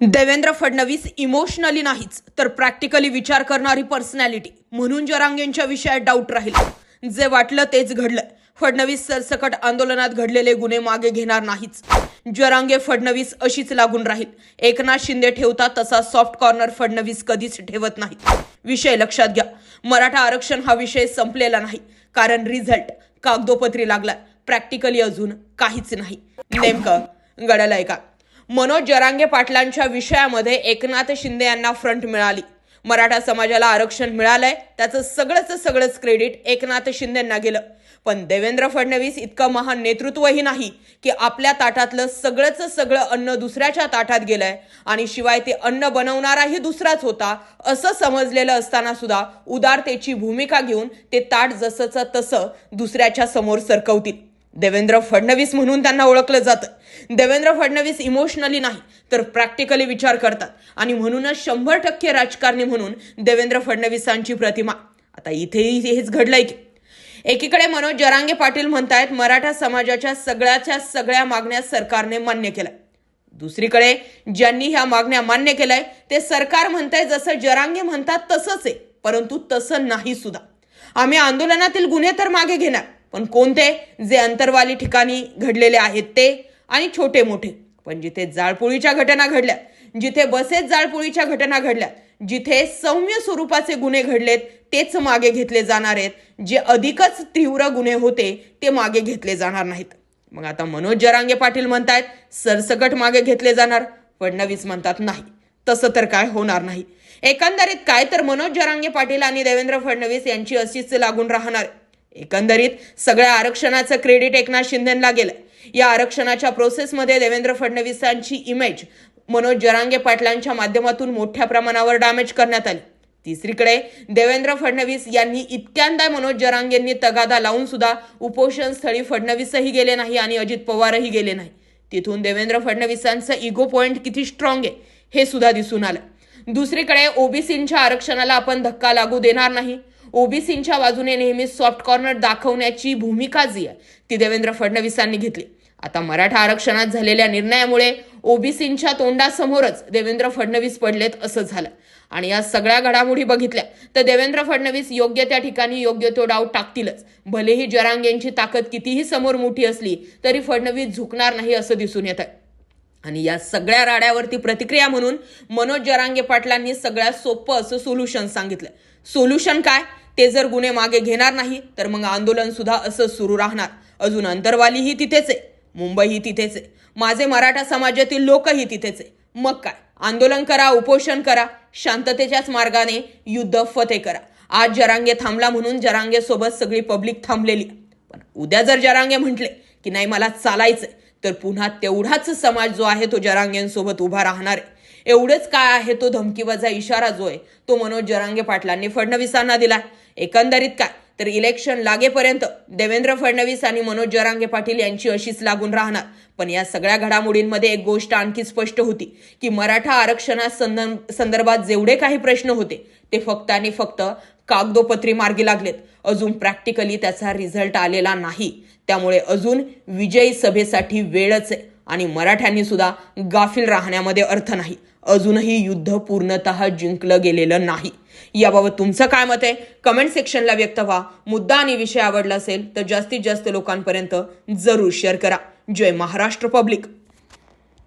Devendra Fadnavis emotionally नाहीच तर practically विचार करणारी पर्सनॅलिटी म्हणून जरांगेंच्या विषयात डाऊट राहील. जे वाटलं तेच घडलं. फडणवीस सरसकट आंदोलनात घडलेले गुन्हे मागे घेणार नाहीच. जरांगे फडणवीस अशीच लागून राहील. एकनाथ शिंदे ठेवता तसा सॉफ्ट कॉर्नर फडणवीस कधीच ठेवत नाही विषय लक्षात घ्या. मराठा आरक्षण हा विषय संपलेला नाही. कारण रिझल्ट कागदोपत्री लागलाय प्रॅक्टिकली अजून काहीच नाही. नेमकं घडलंय का? मनोज जरांगे पाटलांच्या विषयामध्ये एकनाथ शिंदे यांना फ्रंट मिळाली. मराठा समाजाला आरक्षण मिळालंय त्याचं सगळंच सगळंच क्रेडिट एकनाथ शिंदेंना गेलं. पण देवेंद्र फडणवीस इतकं महान नेतृत्वही नाही की आपल्या ताटातलं सगळंच सगळं अन्न दुसऱ्याच्या ताटात गेलंय आणि शिवाय ते अन्न बनवणाराही दुसराच होता असं समजलेलं असताना सुद्धा उदारतेची भूमिका घेऊन ते ताट जसंचं तसं दुसऱ्याच्या समोर सरकवतील. देवेंद्र फडणवीस म्हणून त्यांना ओळखलं जातं. देवेंद्र फडणवीस इमोशनली नाही तर प्रॅक्टिकली विचार करतात. आणि म्हणूनच शंभर टक्के राजकारणी म्हणून देवेंद्र फडणवीसांची प्रतिमा. आता इथेही हेच घडलंय की एकीकडे मनोज जरांगे पाटील म्हणतायत मराठा समाजाच्या सगळ्याच्या सगळ्या मागण्या सरकारने मान्य केल्या. दुसरीकडे ज्यांनी ह्या मागण्या मान्य केल्या ते सरकार म्हणतंय जसं जरांगे म्हणतात तसंच आहे परंतु तसं नाही सुद्धा. आम्ही आंदोलनातील गुन्हे तर मागे घेणार पण कोणते जे अंतरवाली ठिकाणी घडलेले आहेत ते आणि छोटे मोठे. पण जिथे जाळपोळीच्या घटना घडल्या जिथे बसेस जाळपोळीच्या घटना घडल्या जिथे सौम्य स्वरूपाचे गुन्हे घडलेत तेच मागे घेतले जाणार आहेत. जे अधिकच तीव्र गुन्हे होते ते मागे घेतले जाणार नाहीत. मग आता मनोज जरांगे पाटील म्हणतायत सरसकट मागे घेतले जाणार फडणवीस म्हणतात नाही. तसं तर काय होणार नाही. एकंदरीत काय तर मनोज जरांगे पाटील आणि देवेंद्र फडणवीस यांची अशीच लागून राहणार आहे. एकंदरीत सगळ्या आरक्षणाचं क्रेडिट एकनाथ शिंदेला गेलं. या आरक्षणाच्या प्रोसेसमध्ये देवेंद्र फडणवीसांची इमेज मनोज जरांगे पाटलांच्या माध्यमातून मोठ्या प्रमाणावर डॅमेज करण्यात आली. तिसरीकडे देवेंद्र फडणवीस यांनी इतक्यांदा मनोज जरांगेंनी तगादा लावून सुद्धा उपोषण स्थळी फडणवीसही गेले नाही आणि अजित पवारही गेले नाही. तिथून देवेंद्र फडणवीसांचं इगो पॉइंट किती स्ट्रॉंग आहे हे सुद्धा दिसून आलं. दुसरीकडे ओबीसींच्या आरक्षणाला आपण धक्का लागू देणार नाही. ओबीसींच्या बाजूने नेहमी सॉफ्ट कॉर्नर दाखवण्याची भूमिका जी आहे ती देवेंद्र फडणवीसांनी घेतली. आता मराठा आरक्षणात झालेल्या निर्णयामुळे ओबीसींच्या तोंडासमोरच देवेंद्र फडणवीस पडलेत असं झालं. आणि या सगळ्या घडामोडी बघितल्या तर देवेंद्र फडणवीस योग्य त्या ठिकाणी योग्य तो डाव टाकतीलच. भलेही जरांगेंची ताकद कितीही समोर मोठी असली तरी फडणवीस झुकणार नाही असं दिसून येत आहे आणि या सगळ्या राड्यावरती प्रतिक्रिया म्हणून मनोज जरांगे पाटलांनी सगळ्यात सोपं असं सोल्युशन सांगितलं. सोल्युशन काय? ते जर गुन्हे मागे घेणार नाही तर मग आंदोलन सुद्धा असं सुरू राहणार. अजून अंतरवालीही तिथेच आहे मुंबईही तिथेच आहे माझे मराठा समाजातील लोकही तिथेच आहे. मग काय? आंदोलन करा उपोषण करा शांततेच्याच मार्गाने युद्ध फते करा. आज जरांगे थांबला म्हणून जरांगे सोबत सगळी पब्लिक थांबलेली. पण उद्या जर जरांगे म्हटले की नाही मला चालायचंय तर पुन्हा तेवढाच समाज जो आहे तो जरांगेंसोबत उभा राहणार आहे. एवढंच काय आहे तो धमकीबाजा इशारा जो आहे तो मनोज जरांगे पाटलांनी फडणवीसांना दिला एकंदरीत काय? तर इलेक्शन लागेपर्यंत देवेंद्र फडणवीस आणि मनोज जरांगे पाटील यांची अशीच लागून राहणार. पण या सगळ्या घडामोडींमध्ये एक गोष्ट आणखी स्पष्ट होती की मराठा आरक्षणा संदर्भात जेवढे काही प्रश्न होते ते फक्त आणि फक्त कागदोपत्री मार्गी लागलेत. अजून प्रॅक्टिकली त्याचा रिझल्ट आलेला नाही. त्यामुळे अजून विजयी सभेसाठी वेळच आहे. आणि मराठ्यांनी सुद्धा गाफील राहण्यामध्ये अर्थ नाही. अजूनही युद्ध पूर्णतः जिंकलं गेलेलं नाही. याबाबत तुमचं काय मत आहे? कमेंट सेक्शनला व्यक्त व्हा. मुद्दा आणि विषय आवडला असेल तर जास्तीत जास्त लोकांपर्यंत जरूर शेअर करा. जय महाराष्ट्र पब्लिक.